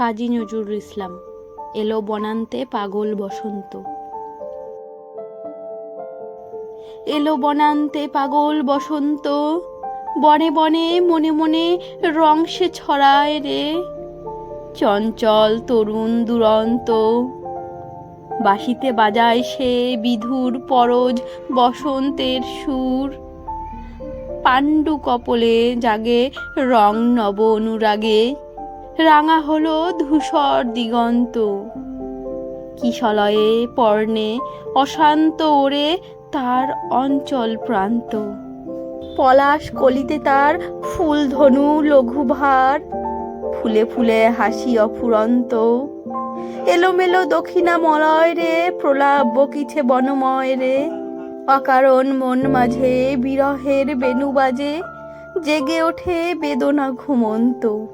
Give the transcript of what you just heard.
কাজী নজরুল ইসলাম। এলো বনান্তে পাগল বসন্ত। এলো বনান্তে পাগল বসন্ত, বনে বনে মনে মনে রং সে ছড়ায় রে। চঞ্চল তরুণ দুরন্ত, বাঁশিতে বাজায় সে বিধুর পরজ বসন্তের সুর। পাণ্ডু কপলে জাগে রং নব অনুরাগে রাঙা হলো ধূসর দিগন্ত। কিশলয়ে পর্ণে অশান্ত ওরে তার অঞ্চল প্রান্ত। পলাশ কলিতে তার ফুলধনু লঘুভার। ফুলে ফুলে হাসি অফুরন্ত। এলোমেলো দক্ষিণা মলয় রে, প্রলাপ বকিছে বনময় রে। অকারণ মন মাঝে বিরহের বেনু বাজে, জেগে ওঠে বেদনা ঘুমন্ত।